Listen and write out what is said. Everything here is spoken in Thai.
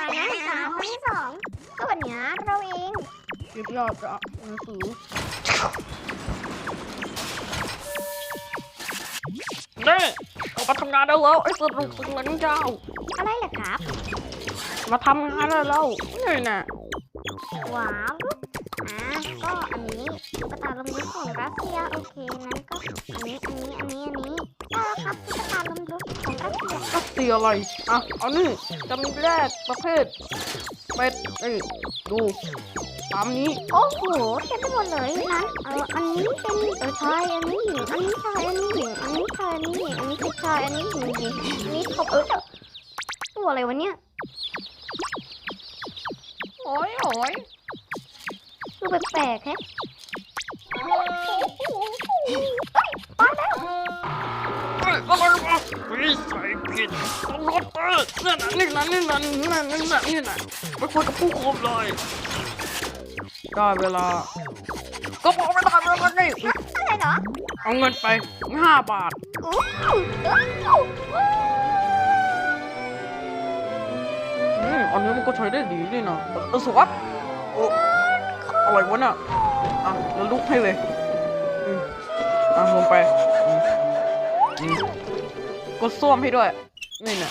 ตายนะสามคนที่สองก็วันเนี้ยเราเองหยิบยอดจะหนังสือเด้ออกมาทำงานได้แล้วไอ้สรุปสุดหลังเจ้า อะไรล่ะครับ มาทำงานได้แล้วนี่น่ะว้าวอ่าก็อันนี้ตุ๊กตาลมลุกของรัสเซียโอเคนั้นก็อันนี้อันนี้อันนี้อันนี้ได้แล้วครับ เซียรัสเซียอะไรอะเอานี่จำแรกประเภทเป็ดนี่ดูตามนี้ โอ้โหเต็มไปหมดเลยนั้นเอออันนี้เป็นเออชายอันนี้หญิงอันนี้ชายอันนี้หญิงอันนี้ชายอันนี้หญิงอันนี้คือชายอันนี้หญิงหญิงอันนี้ผมเออเจ้าตัวอะไรวะเนี่ยโอ้ยโอ้ยดูแปลกๆแฮะ อะไรวะวิสัยผิดต้องรถเตอร์นี่นะนี่นะนี่นะนี่นะนี่นะนี่นะไปคุยกับผู้คุมเลยได้เวลา ก็บอกไม่ได้เวลาไงอะไรเหรอเอาเงินไปห้าบาทอืมอันนี้มันก็ใช้ได้ดีนี่นะเออสวัสดโอ้อะไรวะน่ะอะแล้วลุกให้เลย อะลงไป กดส้วมให้ด้วย นี่น่ะ